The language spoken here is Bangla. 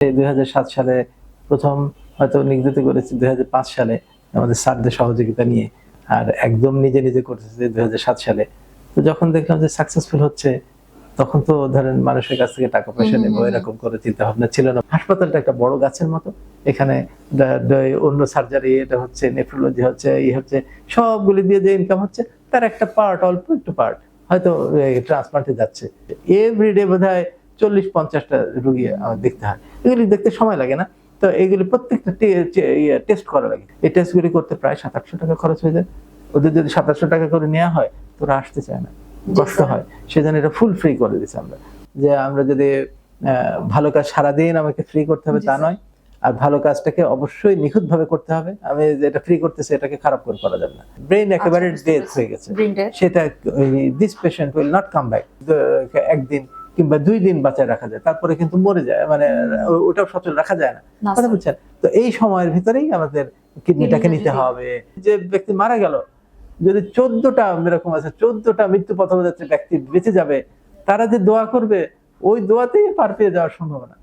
দুই হাজার সাত সালে প্রথম হয়তো নিগদিত করেছি দুই সালে আমাদের স্যারদের সহযোগিতা নিয়ে। আর একদম নিজে নিজে করতেছে দুই হাজার সাত সালে। তো যখন দেখলাম যে সাকসেসফুল হচ্ছে তখন তো ধরেন মানুষের কাছ থেকে টাকা পয়সা নেব। এরকম করে চিন্তা ভাবনা ছিল না। হাসপাতালটা একটা বড় গাছের মতো। এখানে অন্য সার্জারি এটা হচ্ছে নেফ্রোলজি হচ্ছে এই হচ্ছে সবগুলি দিয়ে যে ইনকাম হচ্ছে তার একটা পার্ট অল্প একটু পার্ট হয়তো ট্রান্সপ্লান্টে যাচ্ছে। এভরিডে বোধ হয় চল্লিশ পঞ্চাশটা রুগী দেখতে হয়। এগুলি দেখতে সময় লাগে না। তো এগুলি প্রত্যেকটা টেস্ট করা লাগে। এই টেস্টগুলি করতে প্রায় সাত আটশো টাকা খরচ হয়ে যায়। ওদের যদি সাতাশশো টাকা করে নেওয়া হয় তোরা আসতে চায় না। কষ্ট হয়। সেজন্য এটা ফুল ফ্রি করে দিচ্ছি আমরা। যে আমরা যদি ভালো কাজ সারাদিন আমাকে ফ্রি করতে হবে তা নয়। আর ভালো কাজটাকে অবশ্যই নিখুঁত ভাবে করতে হবে। আমি যেটা ফ্রি করতেছি এটাকে খারাপ করে করা যাবে না। ব্রেন একেবারে আচ্ছা, বুঝতে ডেথ হয়ে গেছে। সেটা this patient will not come back একদিন কিংবা দুই দিন বাঁচায় রাখা যায় তারপরে কিন্তু মরে যায় মানে ওটাও সচল রাখা যায় না। কথা বুঝছেন? তো এই সময়ের ভিতরেই আমাদের কিডনিটাকে নিতে হবে। যে ব্যক্তি মারা গেল যদি চোদ্দটা এরকম আছে চোদ্দটা মৃত্যু পথ ব্যক্তি বেঁচে যাবে তারা যে দোয়া করবে ওই দোয়াতেই পার পেয়ে যাওয়ার সম্ভাবনা।